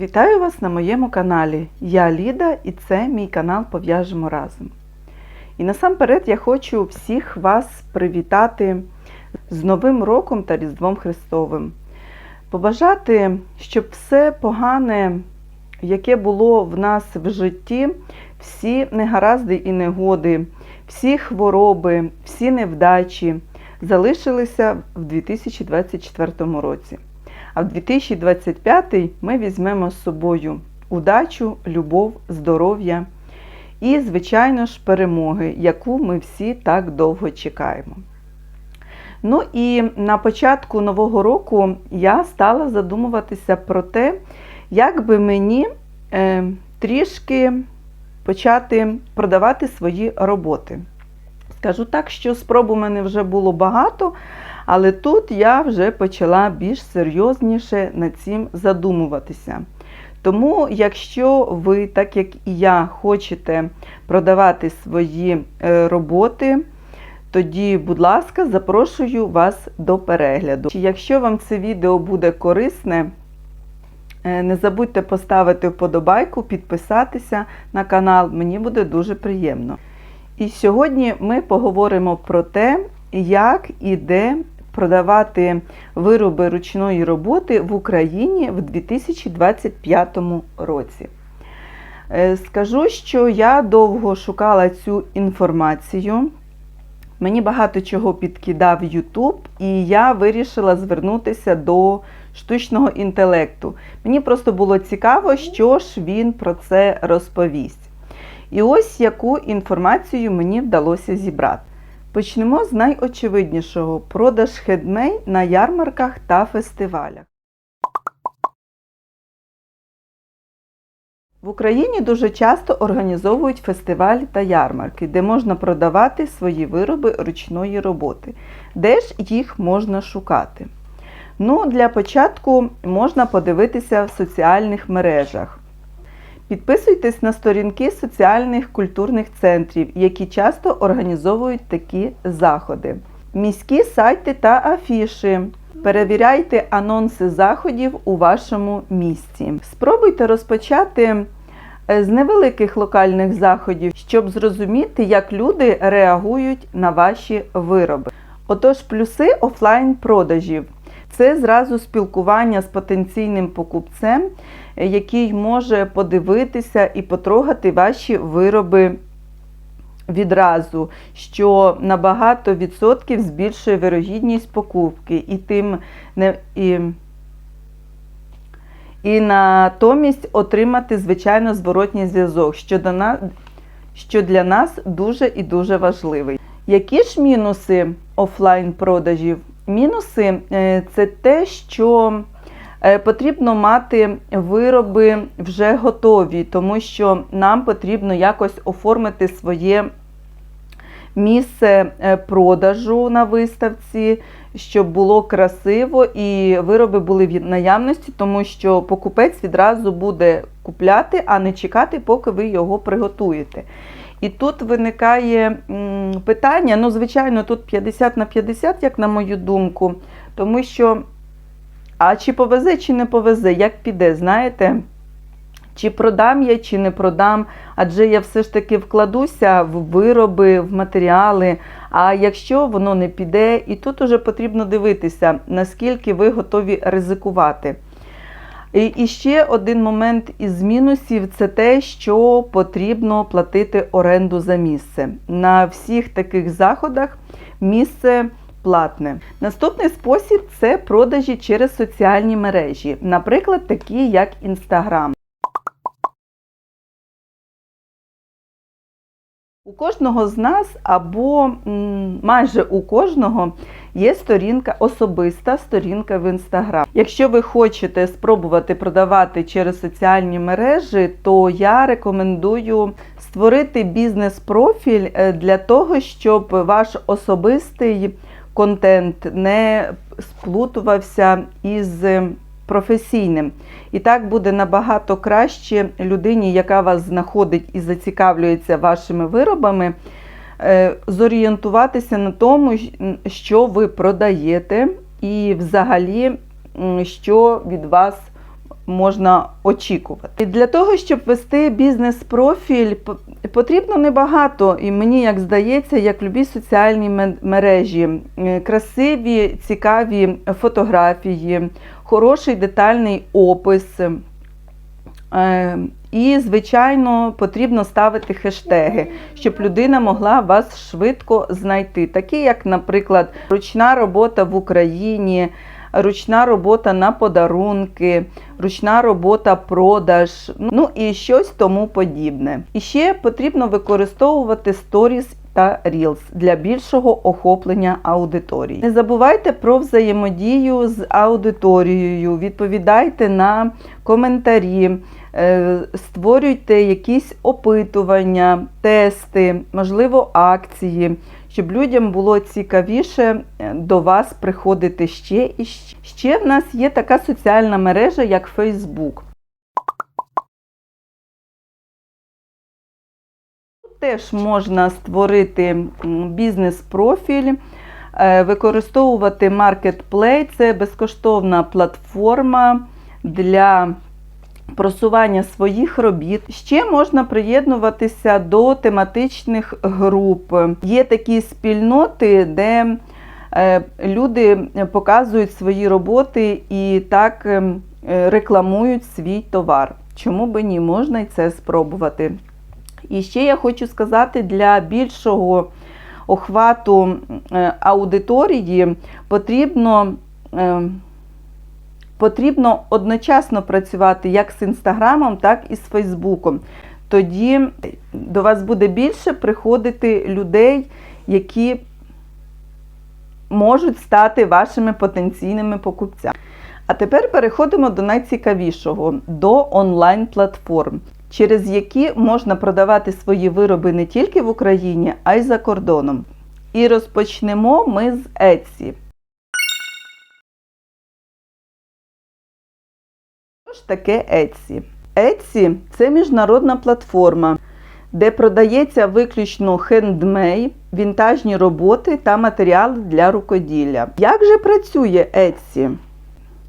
Вітаю вас на моєму каналі. Я Ліда і це мій канал Пов'яжемо разом. І насамперед я хочу всіх вас привітати з Новим роком та Різдвом Христовим. Побажати, щоб все погане, яке було в нас в житті, всі негаразди і негоди, всі хвороби, всі невдачі залишилися в 2024 році. А в 2025 ми візьмемо з собою удачу, любов, здоров'я і, звичайно ж, перемоги, яку ми всі так довго чекаємо. Ну і на початку нового року я стала задумуватися про те, як би мені е, трішки почати продавати свої роботи. Скажу так, що спроб у мене вже було багато, але тут я вже почала більш серйозніше над цим задумуватися. Тому, якщо ви, так як і я, хочете продавати свої е, роботи, тоді, будь ласка, запрошую вас до перегляду. Якщо вам це відео буде корисне, е, не забудьте поставити вподобайку, підписатися на канал, мені буде дуже приємно. І сьогодні ми поговоримо про те, як і де продавати вироби ручної роботи в Україні в 2025 році. Е, Скажу, що я довго шукала цю інформацію. Мені багато чого підкидав YouTube, і я вирішила звернутися до штучного інтелекту. Мені просто було цікаво, що ж він про це розповість. І ось яку інформацію мені вдалося зібрати. Почнемо з найочевиднішого продаж хедмей на ярмарках та фестивалях. В Україні дуже часто організовують фестивалі та ярмарки, де можна продавати свої вироби ручної роботи. Де ж їх можна шукати? Ну, для початку можна подивитися в соціальних мережах. Підписуйтесь на сторінки соціальних культурних центрів, які часто організовують такі заходи. Міські сайти та афіші. Перевіряйте анонси заходів у вашому місті. Спробуйте розпочати з невеликих локальних заходів, щоб зрозуміти, як люди реагують на ваші вироби. Отож, плюси офлайн продажів. Це зразу спілкування з потенційним покупцем, який може подивитися і потрогати ваші вироби відразу, що на багато відсотків збільшує вирогідність покупки і тим не і, і натомість отримати, звичайно, зворотній зв'язок, що, до нас, що для нас дуже і дуже важливий. Які ж мінуси офлайн продажів? Мінуси це те, що потрібно мати вироби вже готові, тому що нам потрібно якось оформити своє місце продажу на виставці, щоб було красиво і вироби були в наявності, тому що покупець відразу буде купляти, а не чекати, поки ви його приготуєте. І тут виникає питання, ну, звичайно, тут 50 на 50, як на мою думку, тому що, а чи повезе, чи не повезе, як піде, знаєте? Чи продам я, чи не продам, адже я все ж таки вкладуся в вироби, в матеріали. А якщо воно не піде, і тут уже потрібно дивитися, наскільки ви готові ризикувати. І ще один момент із мінусів це те, що потрібно платити оренду за місце. На всіх таких заходах місце платне. Наступний спосіб це продажі через соціальні мережі, наприклад, такі як Instagram. У кожного з нас або майже у кожного є сторінка, особиста сторінка в Інстаграм. Якщо ви хочете спробувати продавати через соціальні мережі, то я рекомендую створити бізнес-профіль для того, щоб ваш особистий контент не сплутувався із професійним. І так буде набагато краще людині, яка вас знаходить і зацікавлюється вашими виробами, зорієнтуватися на тому, що ви продаєте, і взагалі, що від вас можна очікувати. І для того, щоб вести бізнес-профіль, потрібно небагато, і мені як здається, як любі соціальні ме- мережі, Е, красиві, цікаві фотографії, хороший детальний опис. Е, І, звичайно, потрібно ставити хештеги, щоб людина могла вас швидко знайти. Такі, як, наприклад, ручна робота в Україні, ручна робота на подарунки, ручна робота продаж, ну і щось тому подібне. І ще потрібно використовувати сторіс та Reels для більшого охоплення аудиторії. Не забувайте про взаємодію з аудиторією, відповідайте на коментарі, е, створюйте якісь опитування, тести, можливо, акції, щоб людям було цікавіше е, до вас приходити ще і ще. Ще в нас є така соціальна мережа, як Facebook. Теж можна створити бізнес-профіль, е, використовувати Marketplace. Це безкоштовна платформа для просування своїх робіт. Ще можна приєднуватися до тематичних груп. Є такі спільноти, де е, люди показують свої роботи і так е, рекламують свій товар. Чому би ні, можна і це спробувати. І ще я хочу сказати, для більшого охвату е, аудиторії потрібно, потрібно одночасно працювати як з Інстаграмом, так і з Фейсбуком. Тоді до вас буде більше приходити людей, які можуть стати вашими потенційними покупцями. А тепер переходимо до найцікавішого до онлайн-платформ, через які можна продавати свої вироби не тільки в Україні, а й за кордоном. І розпочнемо ми з Etsy. Ж таке Etsy? Etsy – це міжнародна платформа, де продається виключно хендмей, вінтажні роботи та матеріали для рукоділля. Як же працює Etsy?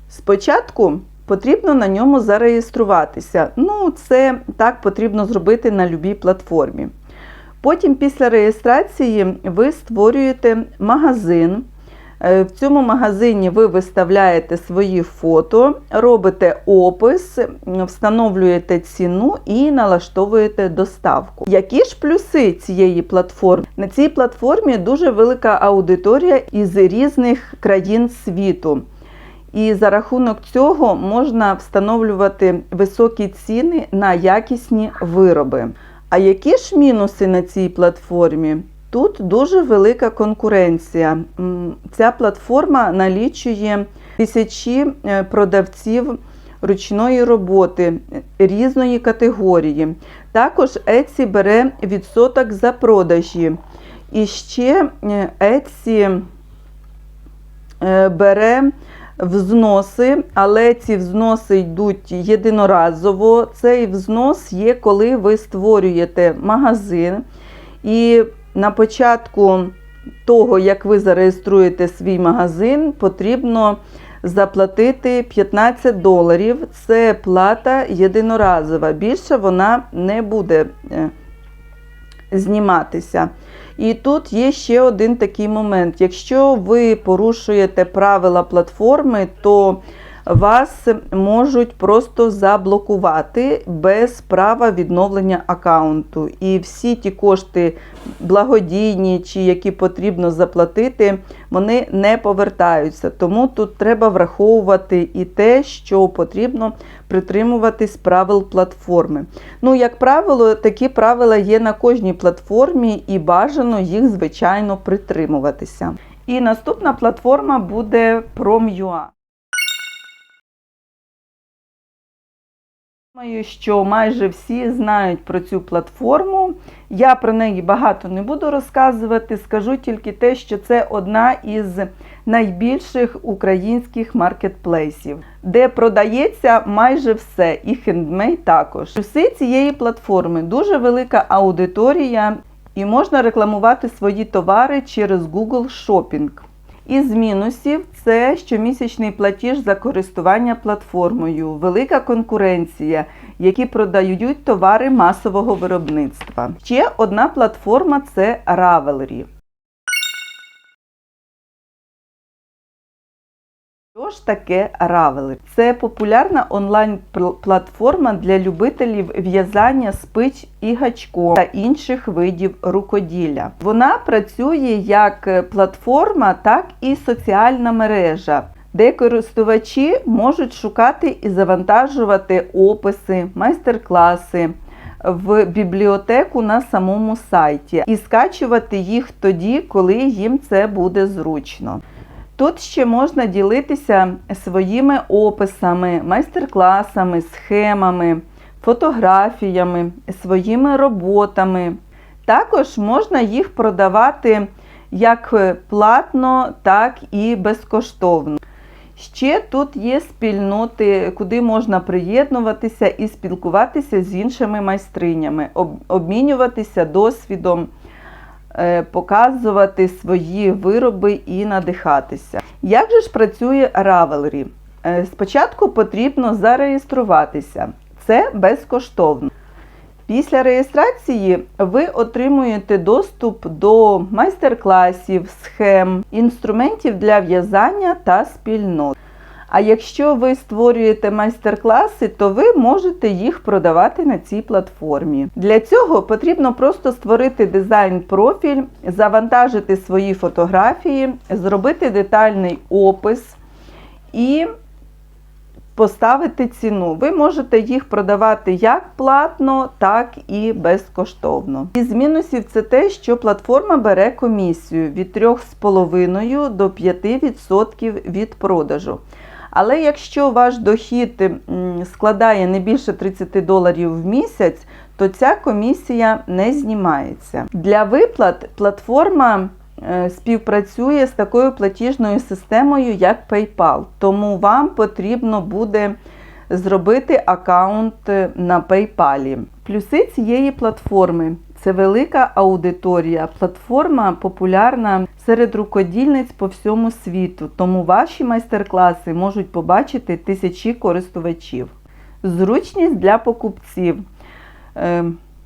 Спочатку потрібно на ньому зареєструватися. Ну, це так потрібно зробити на будь-якій платформі. Потім, після реєстрації, ви створюєте магазин. Е, В цьому магазині ви виставляєте свої фото, робите опис, встановлюєте ціну і налаштовуєте доставку. Які ж плюси цієї платформи? На цій платформі дуже велика аудиторія із різних країн світу. І за рахунок цього можна встановлювати високі ціни на якісні вироби. А які ж мінуси на цій платформі? Тут дуже велика конкуренція. Ця платформа налічує тисячі е, продавців ручної роботи е, різної категорії. Також Etsy бере відсоток за продажі. І ще е, Etsy бере взноси, але ці взноси йдуть єдиноразово. Цей взнос є, коли ви створюєте магазин. І на початку того, як ви зареєструєте свій магазин, потрібно заплатити 15 доларів. Це плата єдиноразова. Більше вона не буде е, зніматися. І тут є ще один такий момент. Якщо ви порушуєте правила платформи, то вас можуть просто заблокувати без права відновлення аккаунту. І всі ті кошти благодійні чи які потрібно заплатити, вони не повертаються. Тому тут треба враховувати і те, що потрібно притримуватись правил платформи. Ну, як правило, такі правила є на кожній платформі і бажано їх, звичайно, притримуватися. І наступна платформа буде Prom.ua. Думаю, що майже всі знають про цю платформу. Я про неї багато не буду розказувати. Скажу тільки те, що це одна із найбільших українських маркетплейсів, де продається майже все, і хендмей також. Плюси цієї платформи дуже велика аудиторія, і можна рекламувати свої товари через Google Shopping. Із мінусів це щомісячний платіж за користування платформою, велика конкуренція, які продають товари масового виробництва. Ще одна платформа це Ravelry. Що ж таке Ravelry? Це популярна онлайн-платформа для любителів в'язання спиць і гачком та інших видів рукоділля. Вона працює як платформа, так і соціальна мережа, де користувачі можуть шукати і завантажувати описи, майстер-класи. В бібліотеку на самому сайті і скачувати їх тоді, коли їм це буде зручно. Тут ще можна ділитися своїми описами, майстер-класами, схемами, фотографіями, своїми роботами. Також можна їх продавати як платно, так і безкоштовно. Ще тут є спільноти, куди можна приєднуватися і спілкуватися з іншими майстринями, обмінюватися досвідом. Е, показувати свої вироби і надихатися. Як же ж працює Ravelry? Е, спочатку потрібно зареєструватися. Це безкоштовно. Після реєстрації ви отримуєте доступ до майстер-класів, схем, інструментів для в'язання та спільнот. А якщо ви створюєте майстер-класи, то ви можете їх продавати на цій платформі. Для цього потрібно просто створити дизайн-профіль, завантажити свої фотографії, зробити детальний опис і поставити ціну. Ви можете їх продавати як платно, так і безкоштовно. Із мінусів це те, що платформа бере комісію від 3,5 до 5% від продажу. Але якщо ваш дохід складає не більше 30 доларів в місяць, то ця комісія не знімається. Для виплат платформа е, співпрацює з такою платіжною системою, як PayPal. Тому вам потрібно буде зробити аккаунт е, на PayPal. Плюси цієї платформи це велика аудиторія, платформа популярна серед рукодільниць по всьому світу, тому ваші майстер-класи можуть побачити тисячі користувачів. Зручність для покупців.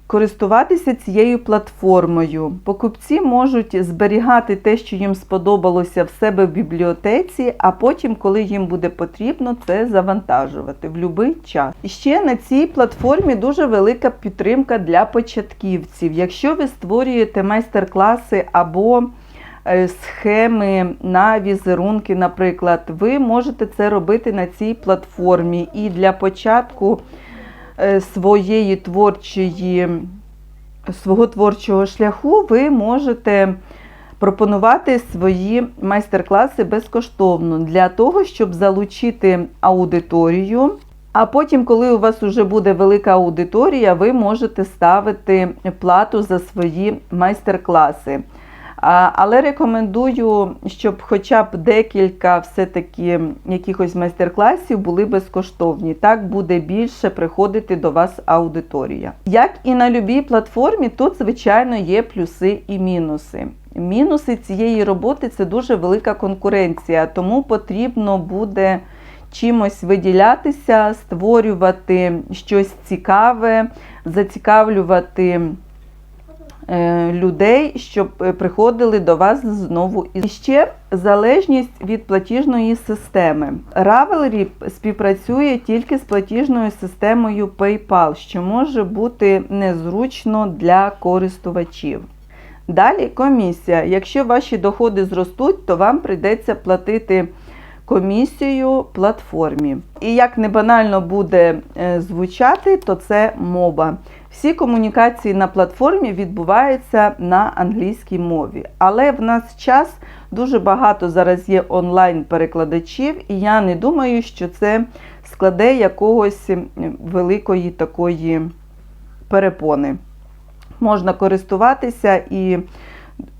Користуватися цією платформою. Покупці можуть зберігати те, що їм сподобалося в себе в бібліотеці, а потім, коли їм буде потрібно, це завантажувати в будь-який час. І ще на цій платформі дуже велика підтримка для початківців. Якщо ви створюєте майстер-класи або е, Схеми на візерунки, наприклад, ви можете це робити на цій платформі. І для початку своєї творчої, свого творчого шляху ви можете пропонувати свої майстер-класи безкоштовно для того, щоб залучити аудиторію. А потім, коли у вас вже буде велика аудиторія, ви можете ставити плату за свої майстер-класи. Але рекомендую, щоб хоча б декілька все-таки якихось майстер-класів були безкоштовні. Так буде більше приходити до вас аудиторія. Як і на любій платформі, тут, звичайно, є плюси і мінуси. Мінуси цієї роботи це дуже велика конкуренція, тому потрібно буде чимось виділятися, створювати щось цікаве, зацікавлювати. Е, людей, щоб е, приходили до вас знову. І ще залежність від платіжної системи. Ravelry співпрацює тільки з платіжною системою PayPal, що може бути незручно для користувачів. Далі комісія. Якщо ваші доходи зростуть, то вам прийдеться платити комісію платформі. І як не банально буде е, звучати, то це моба. Всі комунікації на платформі відбуваються на англійській мові. Але в нас час дуже багато зараз є онлайн-перекладачів, і я не думаю, що це складе якогось великої такої перепони. Можна користуватися і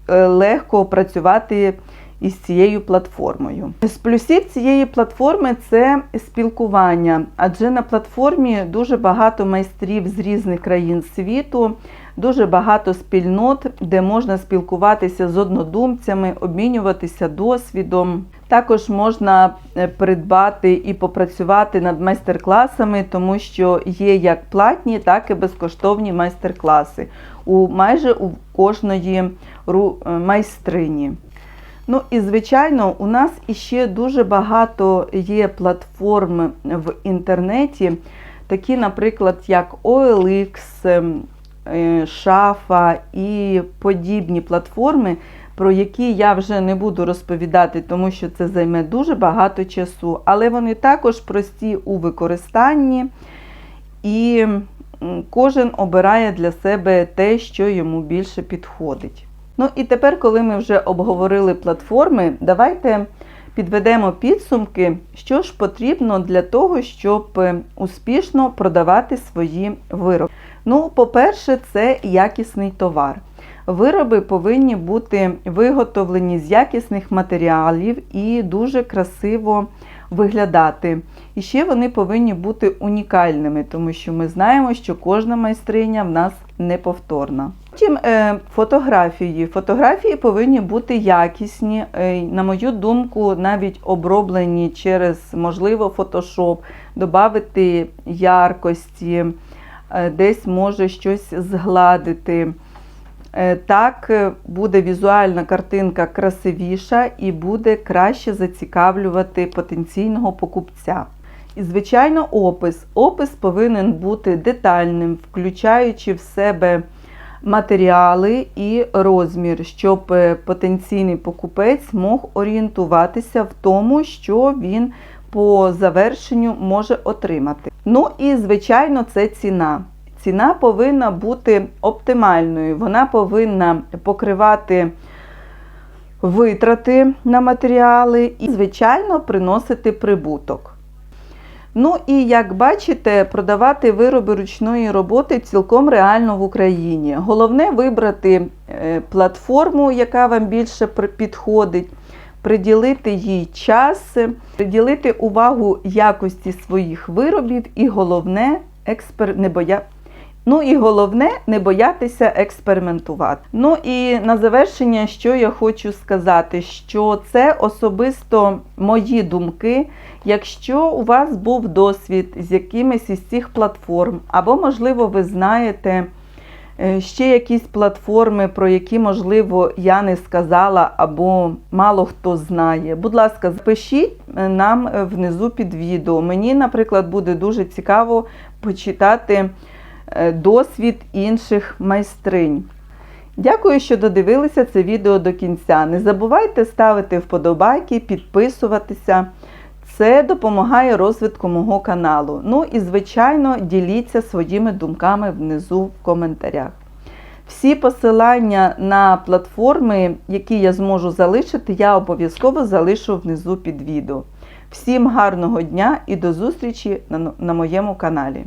е, легко працювати із цією платформою. З плюсів цієї платформи це спілкування, адже на платформі дуже багато майстрів з різних країн світу, дуже багато спільнот, де можна спілкуватися з однодумцями, обмінюватися досвідом. Також можна е, придбати і попрацювати над майстер-класами, тому що є як платні, так і безкоштовні майстер-класи у майже у кожної е, майстрині. Ну і звичайно, у нас іще дуже багато є платформ в інтернеті, такі, наприклад, як OLX, ем, е, Шафа і подібні платформи, про які я вже не буду розповідати, тому що це займе дуже багато часу, але вони також прості у використанні, і кожен обирає для себе те, що йому більше підходить. Ну і тепер, коли ми вже обговорили платформи, давайте підведемо підсумки, що ж потрібно для того, щоб е, успішно продавати свої вироби. Ну, по-перше, це якісний товар. Вироби повинні бути виготовлені з якісних матеріалів і дуже красиво виглядати. І ще вони повинні бути унікальними, тому що ми знаємо, що кожна майстриня в нас неповторна. Потім е, фотографії. Фотографії повинні бути якісні, е, на мою думку, навіть оброблені через, можливо, фотошоп, додати яркості, е, десь може щось згладити. Так буде візуальна картинка красивіша і буде краще зацікавлювати потенційного покупця. І, звичайно, опис. Опис повинен бути детальним, включаючи в себе матеріали і розмір, щоб е, потенційний покупець мог орієнтуватися в тому, що він по завершенню може отримати. Ну і, звичайно, це ціна. Ціна повинна бути оптимальною, вона повинна покривати витрати на матеріали і, звичайно, приносити прибуток. Ну і як бачите, продавати вироби ручної роботи цілком реально в Україні. Головне вибрати е, платформу, яка вам більше підходить, приділити їй час, приділити увагу якості своїх виробів і головне експер... не боя... Ну і головне не боятися експериментувати. Ну і на завершення, що я хочу сказати, що це особисто мої думки. Якщо у вас був досвід з якимись із цих платформ, або, можливо, ви знаєте е, ще якісь платформи, про які, можливо, я не сказала, або мало хто знає, будь ласка, запишіть е, нам е, внизу під відео. Мені, наприклад, буде дуже цікаво почитати досвід інших майстринь. Дякую, що додивилися це відео до кінця. Не забувайте ставити вподобайки, підписуватися. Це допомагає розвитку мого каналу. Ну і, звичайно, діліться своїми думками внизу в коментарях. Всі посилання на платформи, які я зможу залишити, я обов'язково залишу внизу під відео. Всім гарного дня і до зустрічі на моєму каналі.